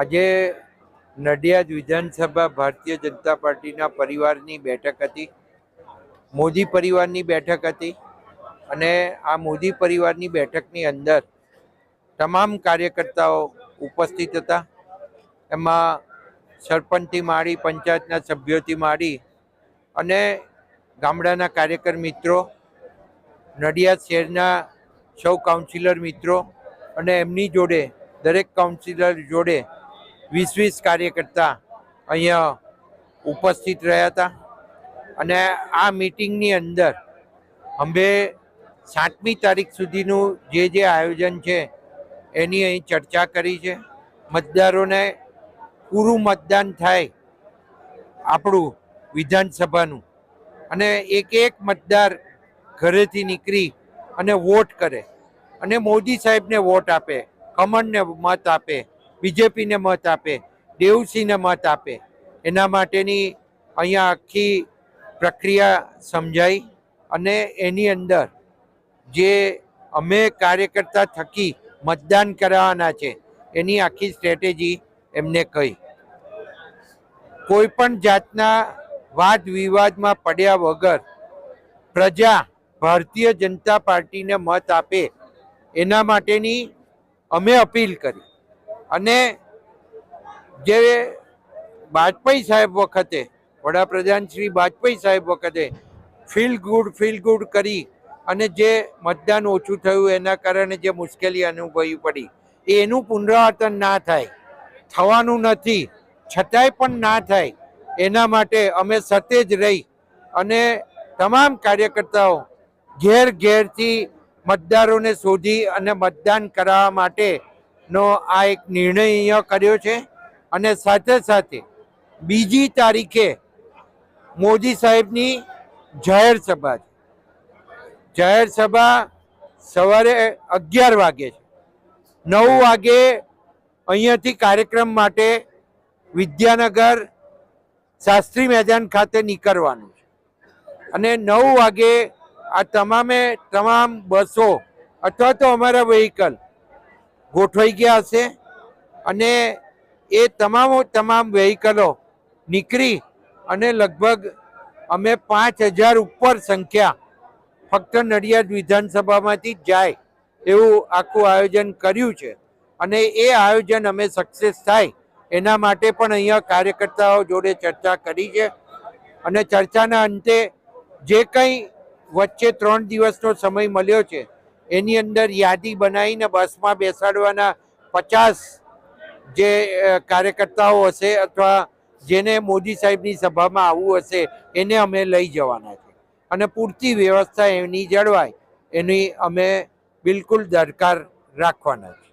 આજે નડિયાદ વિધાનસભા ભારતીય જનતા પાર્ટીના પરિવારની બેઠક હતી, મોદી પરિવારની બેઠક હતી અને આ મોદી પરિવારની બેઠકની અંદર તમામ કાર્યકર્તાઓ ઉપસ્થિત હતા. એમાં સરપંચથી માંડી, પંચાયતના સભ્યોથી માંડી અને ગામડાના કાર્યકર મિત્રો, નડિયાદ શહેરના સૌ કાઉન્સિલર મિત્રો અને એમની જોડે, દરેક કાઉન્સિલર જોડે વીસ વીસ કાર્યકર્તા અહીંયા ઉપસ્થિત રહ્યા હતા. અને આ મિટિંગની અંદર અમે સાતમી તારીખ સુધીનું જે જે આયોજન છે એની અહીં ચર્ચા કરી છે. મતદારોને પૂરું મતદાન થાય આપણું વિધાનસભાનું. અને એક એક મતદાર ઘરેથી નીકળી અને વોટ કરે. અને મોદી સાહેબને વોટ આપે કમળને મત આપે. બીજેપીને મત આપે, દેવસિંહને મત આપે. એના માટેની અહીંયા આખી પ્રક્રિયા સમજાઈ અને એની અંદર જે અમે કાર્યકર્તા થકી મતદાન કરાવવાના છે, એની આખી સ્ટ્રેટેજી એમને કહી. કોઈ પણ જાતના વાદ વિવાદમાં પડ્યા વગર પ્રજા ભારતીય જનતા પાર્ટીને મત આપે, એના માટેની અમે અપીલ કરી. અને જે વાજપેયી સાહેબ વખતે, વડાપ્રધાન શ્રી વાજપેયી સાહેબ વખતે ફીલ ગુડ ફીલ ગુડ કરી અને જે મતદાન ઓછું થયું એના કારણે જે મુશ્કેલી અનુભવી પડી એનું પુનરાવર્તન ના થાય, થવાનું નથી, છતાંય પણ ના થાય, એના માટે અમે સતેજ રહી અને તમામ કાર્યકર્તાઓ ઘેર ઘેરથી મતદારોને શોધી અને મતદાન કરાવવા માટેનો આ એક નિર્ણય અહીંયા કર્યો છે. અને સાથે સાથે બીજી તારીખે મોદી સાહેબની જાહેર સભા છે. જાહેર સભા સવારે અગિયાર વાગે છે. નવ વાગે અહીંયાથી કાર્યક્રમ માટે વિદ્યાનગર શાસ્ત્રી મેદાન ખાતે નીકળવાનું છે. અને નવ વાગે આ તમામે તમામ બસો અથવા તો અમારા વ્હીકલ ગોઠવાઈ ગયા હશે અને એ તમામ તમામ વ્હીકલો નીકળી અને લગભગ અમે પાંચ હજાર ઉપર સંખ્યા ફક્ત નડિયાદ વિધાનસભામાંથી જાય એવું આખું આયોજન કર્યું છે. અને એ આયોજન અમે સક્સેસ થાય એના માટે પણ અહીંયા કાર્યકર્તાઓ જોડે ચર્ચા કરી છે. અને ચર્ચાના અંતે જે કંઈ વચ્ચે ત્રણ દિવસનો સમય મળ્યો છે એની અંદર યાદી બનાવીને બસમાં બેસાડવાના પચાસ જે કાર્યકર્તાઓ હશે અથવા જેને મોદી સાહેબની સભામાં આવવું હશે, એને અમે લઈ જવાના છે. અને પૂરતી વ્યવસ્થા એની જળવાય, એની અમે બિલકુલ દરકાર રાખવાના છે.